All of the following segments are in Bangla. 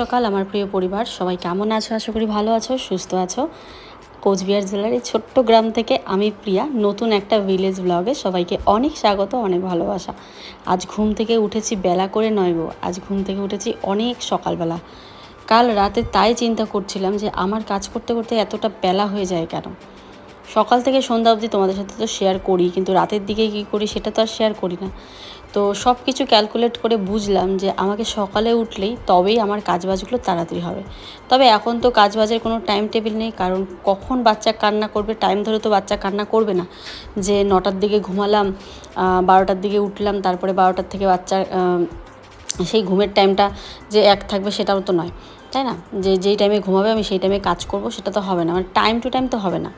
সকাল, আমার প্রিয় পরিবার। সবাই কেমন আছো? আশা করি ভালো আছো, সুস্থ আছো। কোচবিহার জেলার এই ছোট্ট গ্রাম থেকে আমি প্রিয়া। নতুন একটা ভিলেজ ব্লগে সবাইকে অনেক স্বাগত, অনেক ভালোবাসা। আজ ঘুম থেকে উঠেছি বেলা করে নয় গো। আজ ঘুম থেকে উঠেছি অনেক সকালবেলা। কাল রাতে তাই চিন্তা করছিলাম যে, আমার কাজ করতে করতে এতটা বেলা হয়ে যায় কেন? সকাল থেকে সন্ধ্যা অবধি তোমাদের সাথে তো শেয়ার করি, কিন্তু রাতের দিকে কী করি সেটা তো আর শেয়ার করি না। তো সব কিছু ক্যালকুলেট করে বুঝলাম যে আমাকে সকালে উঠলেই তবেই আমার কাজবাজগুলো তাড়াতাড়ি হবে। তবে এখন তো কাজবাজের কোনো টাইম টেবিল নেই, কারণ কখন বাচ্চা কান্না করবে টাইম ধরে তো বাচ্চা কান্না করবে না। যে নটার দিকে ঘুমালাম বারোটার দিকে উঠলাম, তারপরে বারোটার থেকে বাচ্চার সেই ঘুমের টাইমটা যে এক থাকবে সেটাও তো নয়। তাই না? যে, যেই টাইমে ঘুমাবে আমি সেই টাইমে কাজ করব, সেটা তো হবে না। মানে টাইম টু টাইম তো হবে না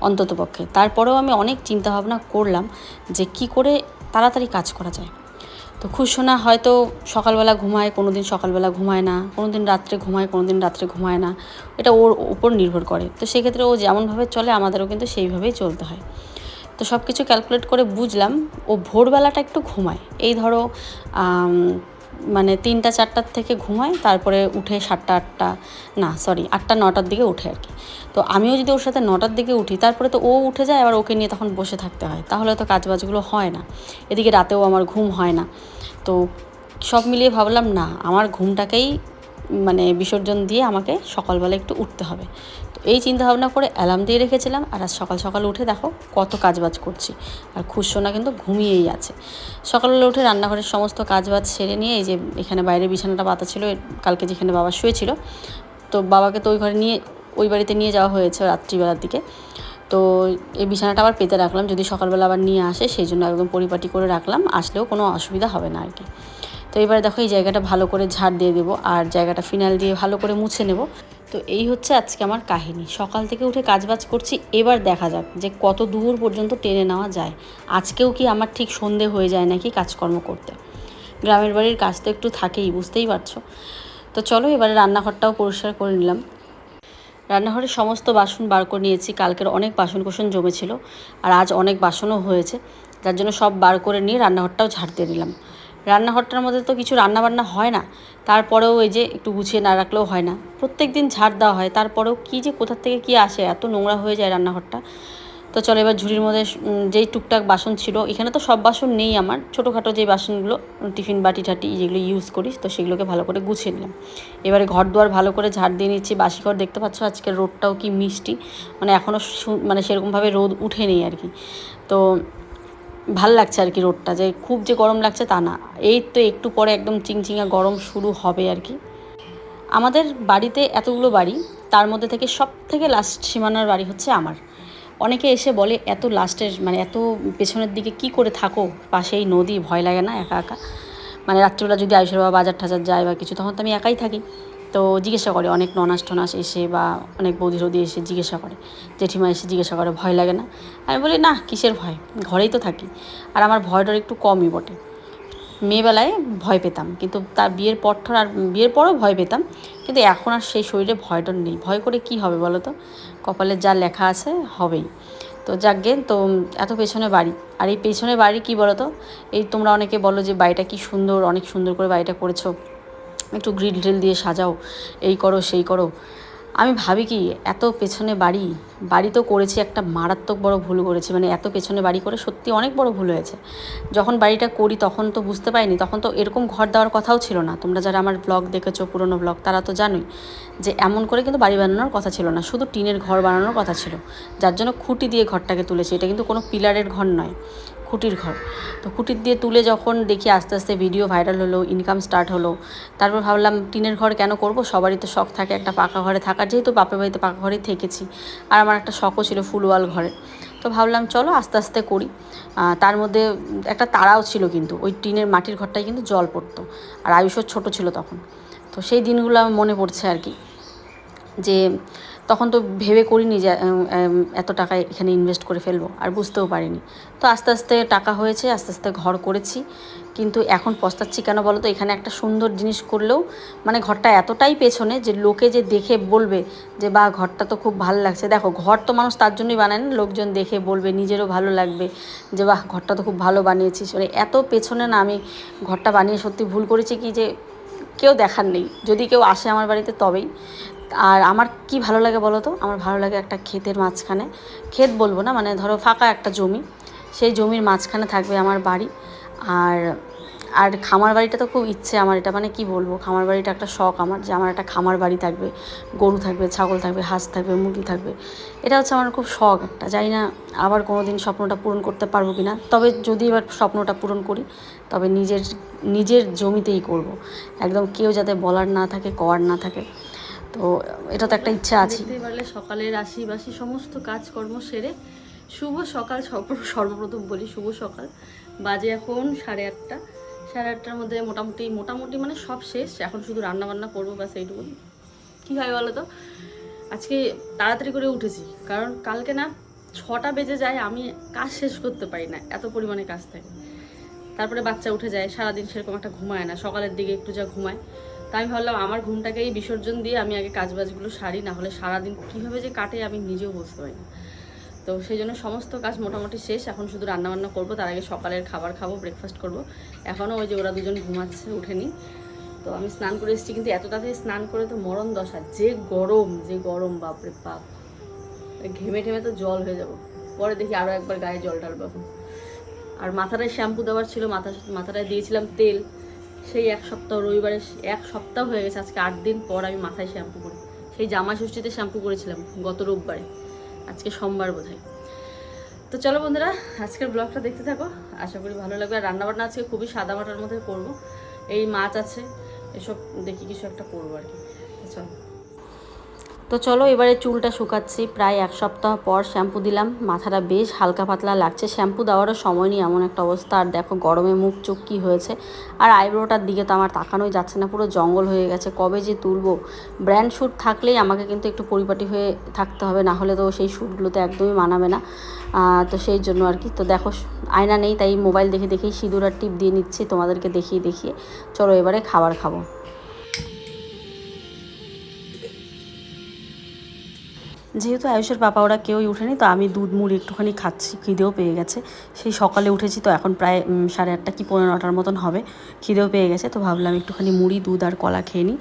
অন্তত পক্ষে। তারপরেও আমি অনেক চিন্তা ভাবনা করলাম যে, কি করে তাড়াতাড়ি কাজ করা যায়। তো খুশোনা হয়তো সকালবেলা ঘুমায় কোনো দিন সকালবেলা ঘুমায় না কোনো দিন রাত্রে ঘুমায় কোনো দিন রাত্রে ঘুমায় না। এটা ওর উপর নির্ভর করে। তো সেক্ষেত্রে ও যেমনভাবে চলে, আমাদেরও কিন্তু সেইভাবেই চলতে হয়। তো সব কিছু ক্যালকুলেট করে বুঝলাম, ও ভোরবেলাটা একটু ঘুমায়। এই ধরো মানে তিনটা, চারটার থেকে ঘুমায় তারপরে উঠে সাতটা, আটটা, না সরি আটটা, নটার দিকে উঠে আর কি। তো আমিও যদি ওর সাথে নটার দিকে উঠি, তারপরে তো ও উঠে যায়, আবার ওকে নিয়ে তখন বসে থাকতে হয়। তাহলে তো কাজবাজগুলো হয় না। এদিকে রাতেও আমার ঘুম হয় না। তো সব মিলিয়ে ভাবলাম, না, আমার ঘুমটাকেই মানে বিসর্জন দিয়ে আমাকে সকালবেলা একটু উঠতে হবে। এই চিন্তা ভাবনা করে অ্যালার্ম দিয়ে রেখেছিলাম আর আজ সকাল সকাল উঠে দেখো কত কাজবাজ করছি। আর খুশোনা কিন্তু ঘুমিয়েই আছে। সকালবেলা উঠে রান্নাঘরের সমস্ত কাজবাজ সেরে নিয়ে এই যে এখানে বাইরে বিছানাটা পাতা ছিল কালকে যেখানে বাবা শুয়েছিল, তো বাবাকে তো ওই ঘরে নিয়ে, ওই বাড়িতে নিয়ে যাওয়া হয়েছে রাত্রিবেলার দিকে। তো এই বিছানাটা আবার পেতে রাখলাম, যদি সকালবেলা আবার নিয়ে আসে সেই জন্য একদম পরিপাটি করে রাখলাম, আসলেও কোনো অসুবিধা হবে না আর কি তো এবারে দেখো এই জায়গাটা ভালো করে ঝাড় দিয়ে দেবো, আর জায়গাটা ফিনাল দিয়ে ভালো করে মুছে নেব। তো এই হচ্ছে আজকে আমার কাহিনী। সকাল থেকে উঠে কাজবাজ করছি, এবার দেখা যাক যে কত দূর পর্যন্ত টেনে নেওয়া যায়। আজকেও কি আমার ঠিক সন্ধে হয়ে যায় নাকি কাজকর্ম করতে? গ্রামের বাড়ির কাজ তো একটু থাকেই, বুঝতেই পারছ। তো চলো এবারে রান্নাঘরটাও পরিষ্কার করে নিলাম। রান্নাঘরের সমস্ত বাসন বার করে নিয়েছি, কালকের অনেক বাসন কোসন জমেছিল আর আজ অনেক বাসনও হয়েছে। যার জন্য সব বার করে নিয়ে রান্নাঘরটাও ঝাড় দিয়ে দিলাম। রান্নাঘরটার মধ্যে তো কিছু রান্নাবান্না হয় না। তারপরেও এই যে একটু গুছিয়ে না রাখলেও হয় না। প্রত্যেক দিন ঝাড় দেওয়া হয়। তারপরেও কী যে কোথার থেকে কী আসে? এত নোংরা হয়ে যায় রান্নাঘরটা। তো চলো এবার ঝুড়ির মধ্যে যেই টুকটাক বাসন ছিল, এখানে তো সব বাসন নেই আমার। ছোটোখাটো যেই বাসনগুলো, টিফিন বাটি টাটি যেগুলো ইউজ করি, তো সেগুলোকে ভালো করে গুছিয়ে নিলাম। এবারে ঘর দুয়ার ভালো করে ঝাড় দিয়ে নিচ্ছি। বাসি ঘর দেখতে পাচ্ছ আজকের রোদটাও কি মিষ্টি। মানে এখনও মানে সেরকমভাবে রোদ উঠে নেই আর কি। তো ভালো লাগছে আর কি রোডটা যে খুব যে গরম লাগছে তা না। এই তো একটু পরে একদম চিংচিঙা গরম শুরু হবে আর কি। আমাদের বাড়িতে এতগুলো বাড়ি, তার মধ্যে থেকে সব থেকে লাস্ট সীমানার বাড়ি হচ্ছে আমার। অনেকে এসে বলে, এত লাস্টের মানে এত পেছনের দিকে কি করে থাকো? পাশেই নদী, ভয় লাগে না একা একা? মানে রাত্রিবেলা যদি আয়ুষের বাবা বাজার টাজার যায় বা কিছু, তখন তো আমি একাই থাকি। তো জিজ্ঞাসা করে অনেক ননাস টনাস এসে বা অনেক বৌদি রৌদি এসে জিজ্ঞাসা করে। জেঠিমা এসে জিজ্ঞাসা করে, ভয় লাগে না? আমি বলি, না, কিসের ভয়? ঘরেই তো থাকি। আর আমার ভয়টার একটু কমই বটে। মেয়েবেলায় ভয় পেতাম, কিন্তু তার বিয়ের পর আর বিয়ের পরও ভয় পেতাম, কিন্তু এখন আর সেই শরীরে ভয়টা নেই। ভয় করে কি হবে বলো তো? কপালে যা লেখা আছে, হবেই। তো যাকগে, তো এত পেছনে বাড়ি। আর এই পেছনে বাড়ি কি বলো তো? এই তোমরা অনেকে বলো যে বাড়িটা কি সুন্দর, অনেক সুন্দর করে বাড়িটা করেছ। একটু গ্রিল ট্রিল দিয়ে সাজাও, এই করো, সেই করো। আমি ভাবি কি, এত পেছনে বাড়ি বাড়ি তো করেছি একটা মারাত্মক বড় ভুল করেছি মানে এত পেছনে বাড়ি করে সত্যি অনেক বড় ভুল হয়েছে। যখন বাড়িটা করি তখন তো বুঝতে পারিনি, তখন তো এরকম ঘর দেওয়ার কথাও ছিল না। তোমরা যারা আমার ব্লগ দেখেছ, পুরনো ব্লগ তারা তো জানোই যে এমন করে কিন্তু বাড়ি বানানোর কথা ছিল না, শুধু টিনের ঘর বানানোর কথা ছিল। যার জন্য খুঁটি দিয়ে ঘরটাকে তুলেছি, এটা কিন্তু কোনো পিলারের ঘর নয়। খুঁটির ঘর। তো খুঁটির দিয়ে তুলে যখন দেখি আস্তে আস্তে ভিডিও ভাইরাল হলো ইনকাম স্টার্ট হলো, তারপর ভাবলাম টিনের ঘর কেন করব? সবারই তো শখ থাকে একটা পাকা ঘরে থাকার, যেহেতু বাপের বাড়িতে পাকা ঘরেই থেকেছি। আর আমার একটা শখও ছিল ফুলওয়াল ঘরে। তো ভাবলাম চলো আস্তে আস্তে করি। তার মধ্যে একটা তারাও ছিল কিন্তু, ওই টিনের মাটির ঘরটায় কিন্তু জল পড়তো। আর আয়ুষও ছোটো ছিল তখন। তো সেই দিনগুলো আমার মনে পড়ছে আর কি। যে তখন তো ভেবে করিনি যে এত টাকা এখানে ইনভেস্ট করে ফেলব, আর বুঝতেও পারিনি। তো আস্তে আস্তে টাকা হয়েছে, আস্তে আস্তে ঘর করেছি। কিন্তু এখন পস্তাচ্ছি কেন বলো তো এখানে একটা সুন্দর জিনিস করলেও মানে ঘরটা এতটাই পেছনে যে লোকে যে দেখে বলবে যে বা ঘরটা তো খুব ভালো লাগছে। দেখো, ঘর তো মানুষ তার জন্যই বানায় না, লোকজন দেখে বলবে, নিজেরও ভালো লাগবে যে, বাহ, ঘরটা তো খুব ভালো বানিয়েছিস। মানে এত পেছনে না আমি ঘরটা বানিয়ে সত্যি ভুল করেছি কি যে, কেউ দেখার নেই। যদি কেউ আসে আমার বাড়িতে তবেই। আর আমার কি ভালো লাগে বলো তো? আমার ভালো লাগে একটা ক্ষেতের মাঝখানে। ক্ষেত বলব না মানে ধরো ফাঁকা একটা জমি। সেই জমির মাঝখানে থাকবে আমার বাড়ি। আর আর খামার বাড়িটা তো খুব ইচ্ছে আমার এটা মানে কি বলব? খামার বাড়িটা একটা শখ আমার যে আমার একটা খামার বাড়ি থাকবে। গরু থাকবে, ছাগল থাকবে, হাঁস থাকবে, মুরগি থাকবে। এটা হচ্ছে আমার খুব শখ একটা। জানি না আবার কোনো দিন স্বপ্নটা পূরণ করতে পারব কি না। তবে যদি এবার স্বপ্নটা পূরণ করি, তবে নিজের নিজের জমিতেই করব। একদম কেউ যাতে বলার না থাকে কওয়ার না থাকে। তো এটা তো একটা ইচ্ছা আছে। পারলে সকালের আশি বাসি সমস্ত কাজকর্ম সেরে শুভ সকাল, সর্ব- সর্বপ্রথম বলি শুভ সকাল। বাজে এখন সাড়ে আটটা। সাড়ে আটটার মধ্যে মোটামুটি মোটামুটি মানে সব শেষ। এখন শুধু রান্না বান্না করব ব্যাস এইটুকু কী হয় বলো তো? আজকে তাড়াতাড়ি করে উঠেছি। কারণ কালকে না ছটা বেজে যায়, আমি কাজ শেষ করতে পারি না, এত পরিমাণে কাজ থাকে। তারপরে বাচ্চা উঠে যায়, সারাদিন সেরকম একটা ঘুমায় না। সকালের দিকে একটু যা ঘুমায়। তাই আমি ভাবলাম আমার ঘুমটাকেই বিসর্জন দিয়ে আমি আগে কাজবাজগুলো সারি না হলে সারাদিন কীভাবে যে কাটে আমি নিজেও বুঝতে পারি না। তো সেই জন্য সমস্ত কাজ মোটামুটি শেষ, এখন শুধু রান্নাবান্না করব, তার আগে সকালের খাবার খাব ব্রেকফাস্ট করব। এখনও ওই যে ওরা দুজন ঘুমাচ্ছে, উঠেনি। তো আমি স্নান করে এসেছি, কিন্তু এত তাড়াতাড়ি স্নান করে তো মরণ দশা, যে গরম যে গরম, বাপরে বাপ। ঘেমে ঠেমে তো জল হয়ে যাব। পরে দেখি আরও একবার গায়ে জল ঢালবো আর মাথাটায় শ্যাম্পু দেওয়ার ছিল, মাথা মাথাটায় দিয়েছিলাম তেল। সেই এক সপ্তাহ, রবিবারে এক সপ্তাহ হয়ে গেছে, আজকে আট দিন পর আমি মাথায় শ্যাম্পু করি। সেই জামা ষষ্ঠীতে শ্যাম্পু করেছিলাম গত রোববারে, আজকে সোমবার বোধ তো চলো বন্ধুরা, আজকের ব্লগটা দেখতে থাকো, আশা করি ভালো লাগবে। আর রান্নাবান্না আজকে খুবই সাদা মাটার মধ্যে করব, এই মাছ আছে, এসব দেখি কিছু একটা করব আর কি। চলো। তো চলো এবারে চুলটা শুকাচ্ছি। প্রায় এক সপ্তাহ পর শ্যাম্পু দিলাম। মাথাটা বেশ হালকা পাতলা লাগছে। শ্যাম্পু দেওয়ারও সময় নেই, এমন একটা অবস্থা। আর দেখো, গরমে মুখ চোখ কী হয়েছে। আর আইব্রোটার দিকে তো আমার তাকানোই যাচ্ছে না, পুরো জঙ্গল হয়ে গেছে। কবে যে তুলবো? ব্র্যান্ড শ্যুট থাকলেই আমাকে কিন্তু একটু পরিপাটি হয়ে থাকতে হবে, না হলে তো সেই শ্যুটগুলোতে একদমই মানাবে না। তো সেই জন্য আর কি। তো দেখো, আয়না নেই, তাই মোবাইল দেখে দেখেই সিঁদুর আর টিপ দিয়ে নিচ্ছি। তোমাদেরকে দেখিয়ে দেখিয়ে। চলো এবারে খাবার খাব। যেহেতু আয়ুষের পাপা, ওরা কেউই উঠেনি তো আমি দুধ, মুড়ি একটুখানি খাচ্ছি, খিদেও পেয়ে গেছে। সেই সকালে উঠেছি, তো এখন প্রায় সাড়ে আটটা কি পনেরো নটার মতন হবে, খিদেও পেয়ে গেছে, তো ভাবলাম একটুখানি মুড়ি, দুধ আর কলা খেয়ে নিই।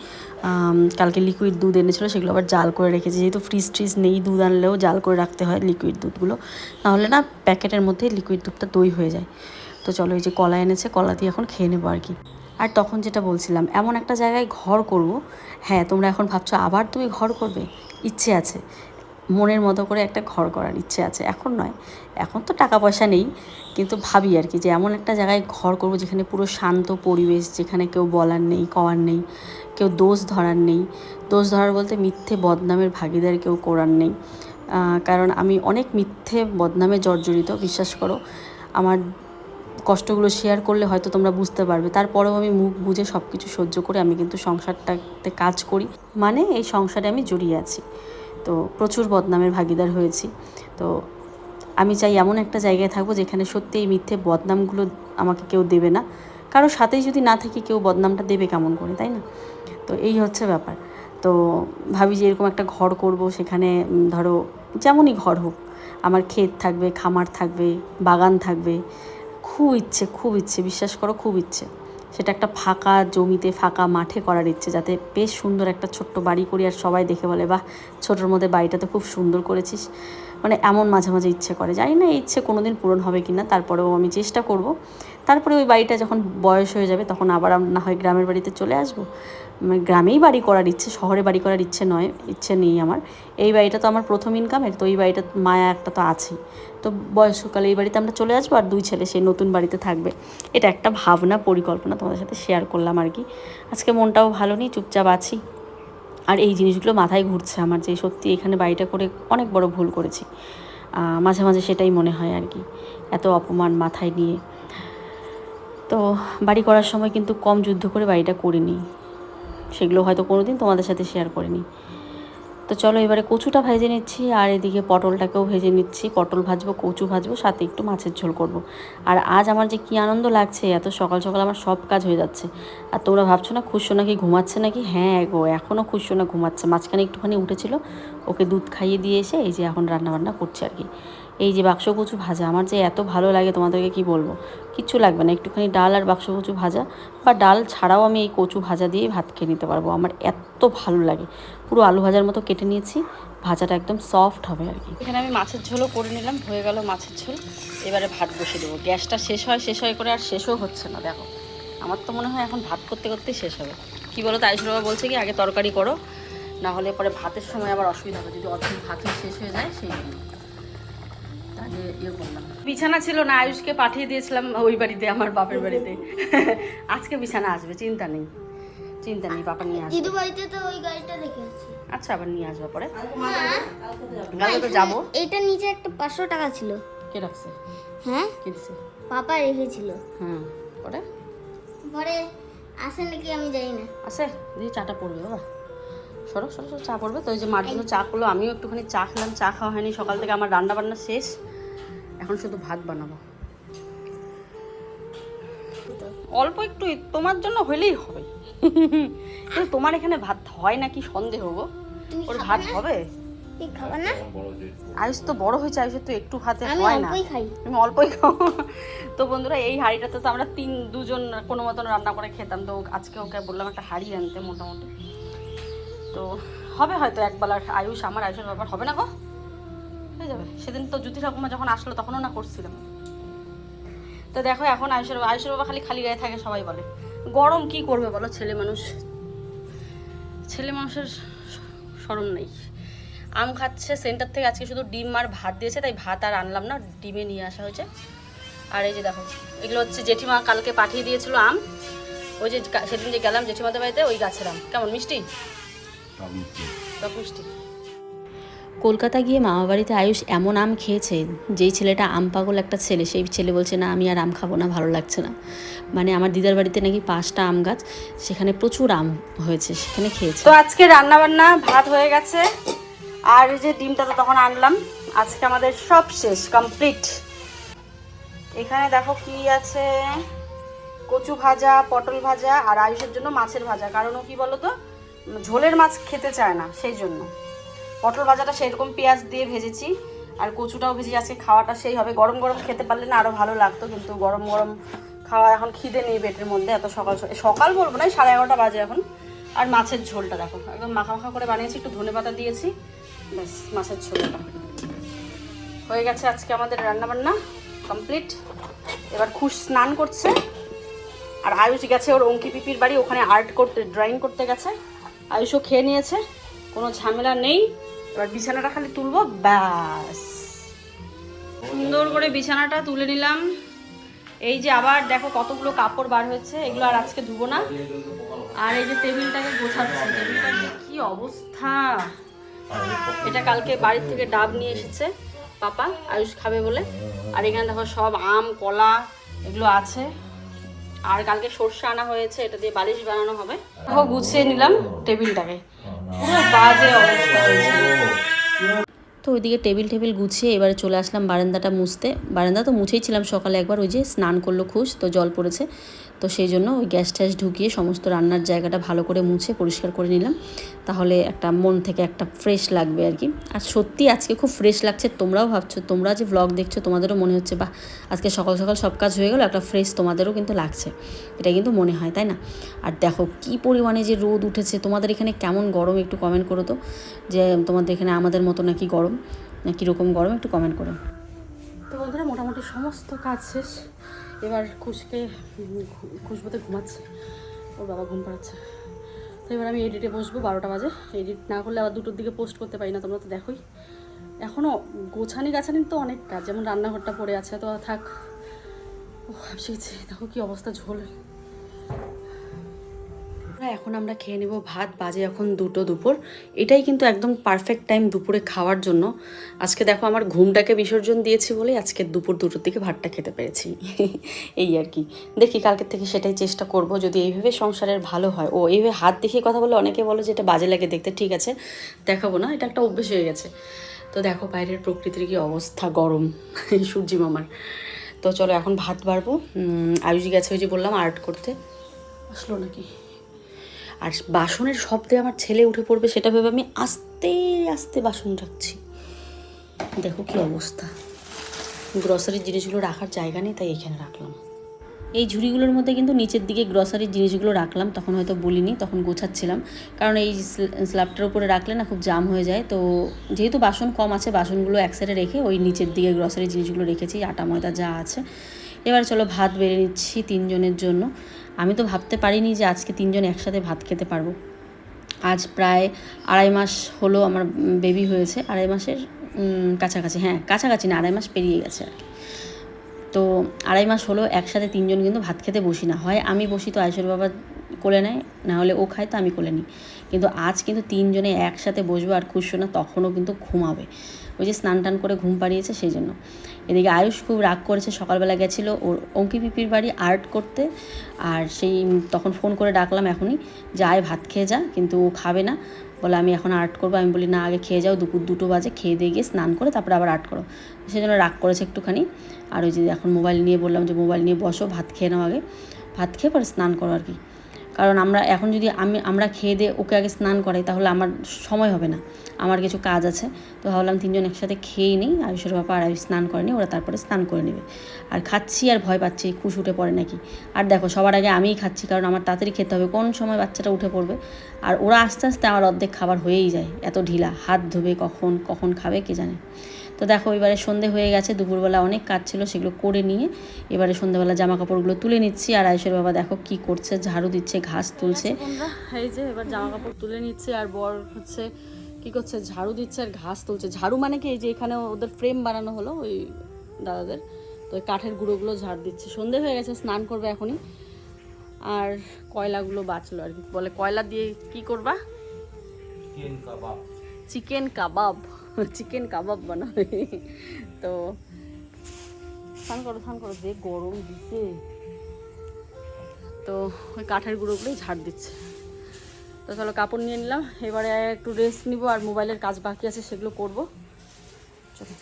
কালকে লিকুইড দুধ এনেছিলো, সেগুলো আবার জাল করে রেখেছি, যেহেতু ফ্রিজ ট্রিজ নেই, দুধ আনলেও জাল করে রাখতে হয় লিকুইড দুধগুলো। নাহলে না, প্যাকেটের মধ্যে লিকুইড দুধটা দই হয়ে যায়। তো চলো এই যে কলা এনেছে, কলা দিয়ে এখন খেয়ে নেব আর কি। আর তখন যেটা বলছিলাম, এমন একটা জায়গায় ঘর করব হ্যাঁ তোমরা এখন ভাবছ আবার তুমি ঘর করবে? ইচ্ছে আছে। মনের মতো করে একটা ঘর করার ইচ্ছে আছে। এখন নয়। এখন তো টাকা পয়সা নেই। কিন্তু ভাবি আর কি যে এমন একটা জায়গায় ঘর করব যেখানে পুরো শান্ত পরিবেশ, যেখানে কেউ বলার নেই, কওয়ার নেই, কেউ দোষ ধরার নেই। দোষ ধরার বলতে মিথ্যে বদনামের ভাগিদার কেউ করার নেই। কারণ আমি অনেক মিথ্যে বদনামে জর্জরিত, বিশ্বাস করো। আমার কষ্টগুলো শেয়ার করলে হয়তো তোমরা বুঝতে পারবে। তারপরেও আমি মুখ বুঝে সব কিছু সহ্য করে আমি কিন্তু সংসারটাতে কাজ করি। মানে এই সংসারে আমি জড়িয়ে আছি। তো প্রচুর বদনামের ভাগিদার হয়েছি। তো আমি চাই এমন একটা জায়গায় থাকব যেখানে সত্যি এই মিথ্যে বদনামগুলো আমাকে কেউ দেবে না। কারও সাথেই যদি না থাকি কেউ বদনামটা দেবে কেমন করে, তাই না? তো এই হচ্ছে ব্যাপার। তো ভাবি যে এরকম একটা ঘর করব সেখানে ধরো যেমনই ঘর হোক, আমার ক্ষেত থাকবে, খামার থাকবে, বাগান থাকবে, খুব ইচ্ছে খুব ইচ্ছে, বিশ্বাস করো খুব ইচ্ছে। সেটা একটা ফাঁকা জমিতে, ফাঁকা মাঠে করার ইচ্ছে, যাতে বেশ সুন্দর একটা ছোট্ট বাড়ি করি আর সবাই দেখে বলে, বাহ, ছোটোর মধ্যে বাড়িটা তো খুব সুন্দর করেছিস। মানে এমন মাঝে মাঝে ইচ্ছে করে। জানি না ইচ্ছে কোনো দিন পূরণ হবে কি না তারপরেও আমি চেষ্টা করব। তারপরে ওই বাড়িটা যখন বয়স হয়ে যাবে তখন আবার না হয় গ্রামের বাড়িতে চলে আসব। গ্রামেই বাড়ি করার ইচ্ছে, শহরে বাড়ি করার ইচ্ছে নয়, ইচ্ছে নেই আমার। এই বাড়িটা তো আমার প্রথম ইনকামের তো এই বাড়িটা মায়া একটা তো আছেই। তো বয়স্ককালে এই বাড়িতে আমরা চলে আসব আর দুই ছেলে সেই নতুন বাড়িতে থাকবে। এটা একটা ভাবনা, পরিকল্পনা তোমাদের সাথে শেয়ার করলাম আর কি। আজকে মনটাও ভালো নেই, চুপচাপ আছি। আর এই জিনিসগুলো মাথায় ঘুরছে আমার যে সত্যি এখানে বাড়িটা করে অনেক বড় ভুল করেছি। মাঝে মাঝে সেটাই মনে হয় আর কি। এত অপমান মাথায় নিয়ে। তো বাড়ি করার সময় কিন্তু কম যুদ্ধ করে বাড়িটা করিনি। সেগুলো হয়তো কোনো দিন তোমাদের সাথে শেয়ার করিনি। তো চলো এবারে কচুটা ভেজে নিচ্ছি আর এদিকে পটলটাকেও ভেজে নিচ্ছি। পটল ভাজবো, কচু ভাজবো, সাথে একটু মাছের ঝোল করব। আর আজ আমার যে কী আনন্দ লাগছে, এত সকাল সকাল আমার সব কাজ হয়ে যাচ্ছে। আর তোমরা ভাবছ না খুশো নাকি ঘুমাচ্ছে নাকি? হ্যাঁ গো এখনও খুশো না ঘুমাচ্ছে। মাঝখানে একটুখানি উঠেছিল, ওকে দুধ খাইয়ে দিয়ে এসে এই যে এখন রান্না বান্না করছে আর কি। এই যে বাক্স কচু ভাজা, আমার যে এত ভালো লাগে তোমাদেরকে কি বলব? কিচ্ছু লাগবে না, একটুখানি ডাল আর বাক্স কচু ভাজা, বা ডাল ছাড়াও আমি এই কচু ভাজা দিয়েই ভাত খেয়ে নিতে পারব, আমার এত ভালো লাগে। পুরো আলু ভাজার মতো কেটে নিয়েছি, ভাজাটা একদম সফট হবে আর কি। এখানে আমি মাছের ঝোলও করে নিলাম, হয়ে গেল মাছের ঝোল। এবারে ভাত বসিয়ে দেবো। গ্যাসটা শেষ হয় শেষ হয় করে আর শেষও হচ্ছে না, দেখো। আমার তো মনে হয় এখন ভাত করতে করতেই শেষ হবে। কি বলো তাই বাবা বলছে কি, আগে তরকারি করো, না হলে পরে ভাতের সময় আবার অসুবিধা হবে, যদি অর্ধেক ভাত শেষ হয়ে যায়, সেই জন্য বিছানা ছিল না আয়ুষকে পাঠিয়ে দিয়েছিলাম ওই বাড়িতে আমার বাপের বাড়িতে। আজকে বিছানা আসবে চিন্তা নেই। চিন্তা নেই বাবা নিয়ে আসবে। দিদু বাড়িতে তো ওই গাড়িটা রেখে আসছি আচ্ছা আবার নিয়ে আসবে পরে? গাড়ি তো যাব। এইটা নিচে একটা পাঁচশো টাকা ছিল। কে রাখছে? হ্যাঁ? কে দিছে? পাপা রেখেছিল। হ্যাঁ পরে? পরে আসে নাকি আমি জানি না। আছে দিয়ে চাটা পড়বে বাবা। সরো সরো সরো চা পড়বে তো ওই যে মার জন্য চা করল আমিও একটুখানি চা খেলাম চা খাওয়া হয়নি সকাল থেকে আমার রান্না বান্না শেষ। এখন শুধু ভাত বানাবো। অল্প একটু তোমার জন্য হইলেই হবে। কিন্তু তোমার এখানে ভাত হয় নাকি সন্দেহ গো? ওর ভাত হবে? আয়ুষ তো বড় হয়েছে আয়ুষের তো একটু ভাতে হয় না। খাই। তুমি অল্পই খাও। তো বন্ধুরা এই হাঁড়িটাতে তো আমরা তিন দুজন কোনো মতন রান্না করে খেতাম। তো আজকে ওকে বললাম একটা হাঁড়ি আনতে মোটামুটি। তো হবে হয়তো একবেলার আয়ুষ আমার আয়ুষের ব্যাপার হবে না গো? হয়ে যাবে? সেদিন তো জ্যোতি ঠাকুমা যখন আসলো তখনও না করছিলাম। তো দেখো এখন আয়ুষের আয়ুষের বাবা খালি খালি গায়ে থাকে সবাই বলে। গরম কি করবে বলো ছেলে মানুষ? ছেলে মানুষের সরম নেই। আম খাচ্ছে সেন্টার থেকে আজকে শুধু ডিম আর ভাত দিয়েছে তাই ভাত আর আনলাম না ডিমে নিয়ে আসা হয়েছে। আর এই যে দেখো এগুলো হচ্ছে জেঠিমা কালকে পাঠিয়ে দিয়েছিল আম। ওই যে সেদিন যে গেলাম জেঠিমাদের বাড়িতে ওই গাছের আম। কেমন মিষ্টি। টক মিষ্টি। কলকাতা গিয়ে মামা বাড়িতে আয়ুষ এমন আম খেয়েছে, যেই ছেলেটা আম পাগল একটা ছেলে, সেই ছেলে বলছে, না, আমি আর আম খাব না, ভালো লাগছে না। মানে আমার দিদার বাড়িতে নাকি পাঁচটা আম গাছ, সেখানে প্রচুর আম হয়েছে, সেখানে খেয়েছে। তো আজকে রান্না বান্না ভাত হয়ে গেছে, আর যে ডিমটা তো তখন আনলাম, আজকে আমাদের সব শেষ কমপ্লিট এখানে দেখো কি আছে, কচু ভাজা, পটল ভাজা, আর আয়ুষের জন্য মাছের ভাজা, কারণ ও কি বলতো, ঝোলের মাছ খেতে চায় না, সেই জন্য। পটল ভাজাটা সেরকম পেঁয়াজ দিয়ে ভেজেছি, আর কচুটাও ভেজে আজকে খাওয়াটা সেই হবে। গরম গরম খেতে পারলে না আরও ভালো লাগতো, কিন্তু গরম গরম খাওয়া এখন খিদে নেই পেটের মধ্যে, এত সকাল সকাল বলব না সাড়ে এগারোটা বাজে এখন। আর মাছের ঝোলটা দেখো, একদম মাখা মাখা করে বানিয়েছি, একটু ধনে পাতা দিয়েছি, ব্যাস, মাছের ঝোলটা। হয়ে গেছে আজকে আমাদের রান্নাবান্না কমপ্লিট। এবার খুশ স্নান করছে, আর আয়ুষ গেছে ওর অঙ্কি পিপির বাড়ি, ওখানে আর্ট করতে, ড্রয়িং করতে গেছে। আয়ুষও খেয়ে নিয়েছে। কোনো ঝামেলা নেই। এবার বিছানাটা খালি তুলবো, ব্যাস। সুন্দর করে বিছানাটা তুলে নিলাম। এই যে আবার দেখো কতগুলো কাপড় বার হয়েছে, এগুলো আর আজকে ধুবো না। আর এই যে টেবিলটাকে গোছাচ্ছি টেবিলটার যে কি অবস্থা? এটা কালকে বাড়ির থেকে ডাব নিয়ে এসেছে পাপা, আয়ুষ খাবে বলে। আর এখানে দেখো সব আম, কলা, এগুলো আছে। আর কালকে সর্ষে আনা হয়েছে, এটা দিয়ে বালিশ বানানো হবে। দেখো গুছিয়ে নিলাম টেবিলটাকে। তো ওইদিকে টেবিল টেবিল গুছিয়ে এবারে চলে আসলাম বারান্দাটা মুছতে। বারান্দা তো মুছেই ছিলাম সকালে একবার, ওই যে স্নান করল খুশ, তো জল পড়েছে। তো সেই জন্য ওই গ্যাস ট্যাস ঢুকিয়ে সমস্ত রান্নার জায়গাটা ভালো করে মুছে, পরিষ্কার করে নিলাম। তাহলে একটা মন থেকে একটা ফ্রেশ লাগবে আর কি। আর সত্যি আজকে খুব ফ্রেশ লাগছে, তোমরাও ভাবছ, তোমরা যে ব্লগ দেখছ, তোমাদেরও মনে হচ্ছে বা আজকে সকাল সকাল সব কাজ হয়ে গেলো, একটা ফ্রেশ তোমাদেরও কিন্তু লাগছে। এটা কিন্তু মনে হয়, তাই না? আর দেখো কি পরিমাণে যে রোদ উঠেছে, তোমাদের এখানে কেমন গরম একটু কমেন্ট করো তো। যে তোমাদের এখানে আমাদের মতো নাকি গরম, না কীরকম গরম একটু কমেন্ট করো। তো বন্ধুরা মোটামুটি সমস্ত কাজ শেষ। এবার খুশকে, খুশবোতে ঘুমাচ্ছে। ওর বাবা ঘুম পাড়াচ্ছে। তো এবার আমি এডিটে বসবো, বারোটা বাজে। এডিট না করলে আবার দুটোর দিকে পোস্ট করতে পারি না, তোমরা তো দেখোই। এখনও গোছানি গাছানি তো অনেক কাজ, যেমন রান্নাঘরটা পড়ে আছে, তো থাক। ও ভাবছি দেখো কী অবস্থা ঝোল। এখন আমরা খেয়ে নেব ভাত, বাজে এখন দুটো দুপুর। এটাই কিন্তু একদম পারফেক্ট টাইম দুপুরে খাওয়ার জন্য। আজকে দেখো আমার ঘুমটাকে বিসর্জন দিয়েছি বলে আজকে দুপুর দুটোর দিকে ভাতটা খেতে পেরেছি। এই আর কি। দেখি কালকের থেকে সেটাই চেষ্টা করব যদি এইভাবে সংসারের ভালো হয়। ও, এইভাবে হাত দেখিয়ে কথা বলে অনেকে বলে যে এটা বাজে লাগে দেখতে, ঠিক আছে। দেখাবো না, এটা একটা অভ্যেস হয়ে গেছে। তো দেখো বাইরের প্রকৃতির কি অবস্থা গরম, সূর্যি মামার। তো চলো এখন ভাত বাড়বো। আয়ুষ গেছে ওই যে বললাম আর্ট করতে। আসলো নাকি? আর বাসনের শব্দে আমার ছেলে উঠে পড়বে সেটা ভেবে আমি আস্তে আস্তে বাসন রাখছি দেখো কি অবস্থা। গ্রসারির জিনিসগুলো রাখার জায়গা নেই, তাই এখানে রাখলাম। এই ঝুড়িগুলোর মধ্যে কিন্তু নিচের দিকে গ্রসারির জিনিসগুলো রাখলাম, তখন হয়তো বলিনি, তখন গোছাচ্ছিলাম। কারণ এই স্ল- স্ল্যাবটার উপরে রাখলে না খুব জাম হয়ে যায়। তো যেহেতু বাসন কম আছে, বাসনগুলো এক সাইডে রেখে ওই নিচের দিকে গ্রসারির জিনিসগুলো রেখেছি, আটা, ময়দা যা আছে। এবার চলো ভাত বেড়ে নিচ্ছি তিনজনের জন্য। আমি তো ভাবতে পারিনি যে আজকে তিনজন একসাথে ভাত খেতে পারব। আজ প্রায় আড়াই মাস হলো আমার বেবি হয়েছে, আড়াই মাসের কাছাকাছি। হ্যাঁ কাছাকাছি না, আড়াই মাস পেরিয়ে গেছে আর। তো আড়াই মাস হলো একসাথে তিনজন কিন্তু ভাত খেতে বসি না। হয় আমি বসি তো আয়সর বাবা কোলে নেয়, না হলে ও খায়, তো আমি কোলে নিই। কিন্তু আজ কিন্তু তিনজনে একসাথে বসবো আর খুশো না, তখনও কিন্তু ঘুমাবে। ওই যে স্নান টান করে ঘুম পাড়িয়েছে, সেই জন্য। এদিকে আয়ুষ খুব রাগ করেছে, সকালবেলা গেছিল ওর অঙ্কি পিপির বাড়ি আর্ট করতে। আর সেই তখন ফোন করে ডাকলাম এখনই যে, আয় ভাত খেয়ে যা। কিন্তু ও খাবে না। বলে, আমি এখন আর্ট করব। আমি বলি, না, আগে খেয়ে যাও, দুপুর দুটো বাজে, খেয়ে দিয়ে গিয়ে স্নান করে তারপরে আবার আর্ট করো। সেই জন্য রাগ করেছে একটুখানি। আর ওই যে এখন মোবাইল নিয়ে বললাম যে, মোবাইল নিয়ে বসো, ভাত খেয়ে নাও আগে। ভাত খেয়ে পরে স্নান করো আর কি। কারণ আমরা, এখন যদি আমি, আমরা খেয়ে দিয়ে ওকে আগে স্নান করাই, তাহলে আমার সময় হবে না। আমার কিছু কাজ আছে, তো ভাবলাম তিনজন একসাথে খেয়েই নিই আয়ুষের বাবা আর আয়ুষ স্নান করেনি ওরা তারপরে স্নান করে নেবে। আর খাচ্ছি আর ভয় পাচ্ছি খুশ উঠে পড়ে নাকি। আর দেখো, সবার আগে আমিই খাচ্ছি, কারণ আমার তাড়াতাড়ি খেতে হবে, কোন সময় বাচ্চাটা উঠে পড়বে। আর ওরা আস্তে আস্তে আমার অর্ধেক খাবার হয়েই যায়, এত ঢিলা, হাত ধোবে কখন কখন খাবে কে জানে। তো দেখো এবারে সন্ধে হয়ে গেছে দুপুরবেলা অনেক কাজ ছিল সেগুলো করে নিয়ে এবারে সন্ধ্যেবেলা জামা কাপড়গুলো তুলে নিচ্ছি। আর আয়ুষের বাবা দেখো কি করছে ঝাড়ু দিচ্ছে ঘাস তুলছে। এই যে এবার জামা কাপড় তুলে নিচ্ছে আর বর হচ্ছে কি করছে ঝাড়ু দিচ্ছে আর ঘাস তুলছে। ঝাড়ু মানে কি এই যে এখানে ওদের ফ্রেম বানানো হলো ওই দাদাদের তো ওই কাঠের গুঁড়োগুলো ঝাড় দিচ্ছে। সন্ধে হয়ে গেছে স্নান করবে এখনই। আর কয়লাগুলো বাঁচলো আর কি। বলে কয়লা দিয়ে কি করবা? চিকেন কাবাব। চিকেন কাবাব। চিকেন কাবাব বানাবে। তো, স্নান করো স্নান করো, যে গরম দিছে। তো, ওই কাঠের গুঁড়োগুলোই ঝাড় দিচ্ছে। তো চলো, কাপড় নিয়ে নিলাম। এবারে একটু রেস্ট নিব আর মোবাইলের কাজ বাকি আছে, সেগুলো করব। চলো।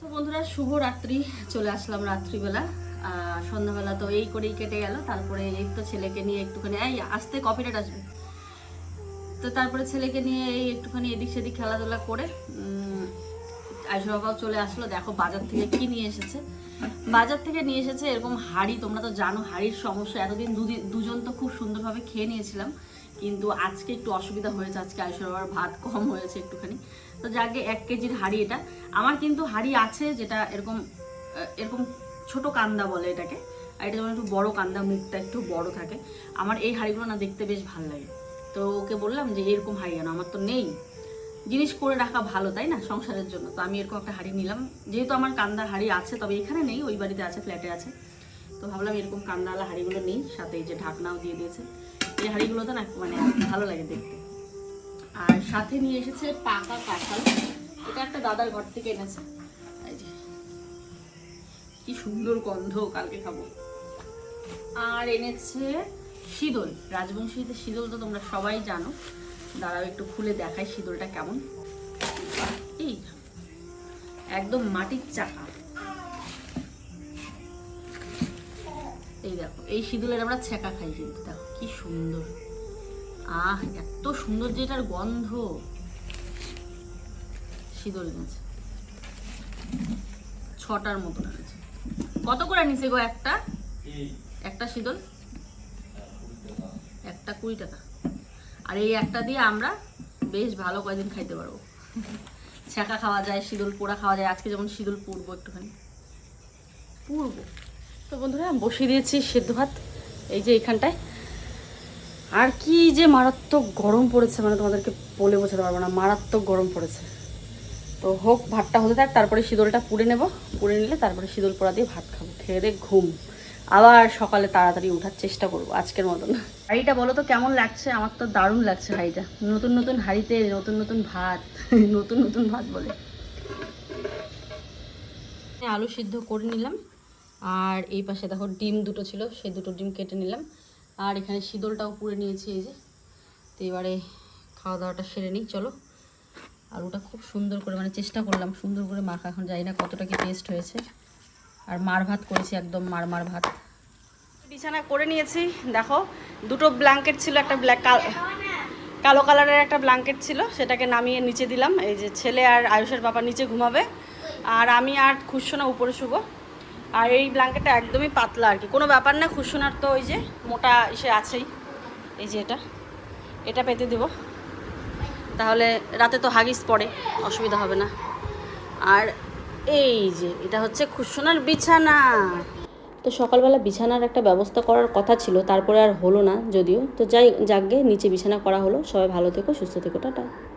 তো বন্ধুরা, শুভ রাত্রি। চলে আসলাম রাত্রিবেলা। সন্ধ্যাবেলা তো এই করেই কেটে গেল। তারপরে এই তো ছেলেকে নিয়ে একটুখানি, এই, আসতে কপিরাইট আসবে। তো তারপরে ছেলেকে নিয়ে এই একটুখানি এদিক সেদিক খেলাধুলা করে আয়সা বাবাও চলে আসলো। দেখো বাজার থেকে কি নিয়ে এসেছে। বাজার থেকে নিয়ে এসেছে এরকম হাড়ি, তোমরা তো জানো হাড়ির সমস্যা। এতদিন দুজন তো খুব সুন্দরভাবে খেয়ে নিয়েছিলাম, কিন্তু আজকে একটু অসুবিধা হয়েছে। আজকে আয়সা বাবার ভাত কম হয়েছে একটুখানি। তো যাকে এক কেজির হাড়ি এটা। আমার কিন্তু হাড়ি আছে যেটা এরকম এরকম ছোট কান্দা বলে এটাকে। আর এটা যেমন একটু বড় কান্দা, মুখটা একটু বড় থাকে। আমার এই হাড়িগুলো না দেখতে বেশ ভালো লাগে। তো ওকে বললাম যে, এরকম হাড়ি কেন? আমার তো নেই। জিনিস করে রাখা ভালো, তাই না? সংসারের জন্য। তো আমি এরকম একটা হাড়ি নিলাম। যেহেতু আমার কান্দার হাড়ি আছে, তবে এখানে নেই, ওই বাড়িতে আছে ফ্ল্যাটে আছে। তো ভাবলাম এরকম কান্দাওয়ালা হাড়িগুলো নেই, সাথে এই যে ঢাকনাও দিয়ে দিয়েছে। এই হাড়িগুলো তো না মানে ভালো লাগে দেখতে। আর সাথে নিয়ে এসেছে পাকা কাঁঠাল। এটা একটা দাদার ঘর থেকে এনেছে। কি সুন্দর গন্ধ, কালকে খাব। আর এনেছে শীতল রাজবংশীতে শীতল তো তোমরা সবাই জানো। দাঁড়াও একটু খুলে দেখাই শীতলটা কেমন। এই একদম মাটির চাকা। এই দেখো এই শীতলের আমরা ছেঁকা খাই কিন্তু দেখো কি সুন্দর। আহ এত সুন্দর যে এটার গন্ধ। শীতল এনেছে ছটার মতো কত করে নিছে গো একটা? একটা শীতল? কুড়ি টাকা। আর এই একটা দিয়ে আমরা বেশ ভালো কয়েকদিন খাইতে পারব। ছ্যাঁকা খাওয়া যায় শীতল পোড়া খাওয়া যায়। আজকে যেমন শীতল পুড়বো একটুখানি। পুড়বো। তো বন্ধুরা বসিয়ে দিয়েছি সেদ্ধ ভাত। এই যে এইখানটায়। আর কি যে মারাত্মক গরম পড়েছে মানে তোমাদেরকে বলে বোঝাতে পারব না, মারাত্মক গরম পড়েছে। তো হোক, ভাতটা হতে থাক, তারপরে শীতলটা পুড়ে নেব। পুড়ে নিলে তারপরে শীতল পোড়া দিয়ে ভাত খাব। খেয়ে দিয়ে ঘুম। আবার সকালে তাড়াতাড়ি ওঠার চেষ্টা করব আজকের মতন। হাঁড়িটা বলো তো কেমন লাগছে? আমার তো দারুণ লাগছে হাঁড়িটা। নতুন নতুন হাঁড়িতে নতুন নতুন ভাত নতুন নতুন ভাত বলে। আলু সিদ্ধ করে নিলাম আর এই পাশে দেখো ডিম দুটো ছিল সেই দুটো ডিম কেটে নিলাম। আর এখানে শীতলটাও পুড়ে নিয়েছি এই যে। তো এবারে খাওয়া দাওয়াটা সেরে নিই চলো। আলুটা খুব সুন্দর করে মানে চেষ্টা করলাম সুন্দর করে মাখা এখন জানি না কতটা কি টেস্ট হয়েছে। আর মার ভাত করেছি একদম মার মার ভাত। বিছানা করে নিয়েছি, দেখো, দুটো ব্ল্যাঙ্কেট ছিল, একটা ব্ল্যাক কালো কালারের একটা ব্ল্যাঙ্কেট ছিল, সেটাকে নামিয়ে নিচে দিলাম। এই যে ছেলে আর আয়ুষের বাবা নিচে ঘুমাবে, আর আমি আর খুশোনা উপরে শুভ আর এই ব্ল্যাঙ্কেটটা একদমই পাতলা আর কি। কোনো ব্যাপার না খুশোনার তো ওই যে মোটা ইসে আছেই। এই যে এটা এটা পেতে দেবো। তাহলে রাতে তো হাগিস পড়ে, অসুবিধা হবে না। আর এই যে, এটা হচ্ছে খুশোনার বিছানা। তো সকালবেলা বিছানার একটা ব্যবস্থা করার কথা ছিল, তারপরে আর হলো না যদিও। তো যাই যাকগে নিচে বিছানা করা হলো। সবাই ভালো থেকো, সুস্থ থেকো, টাটা।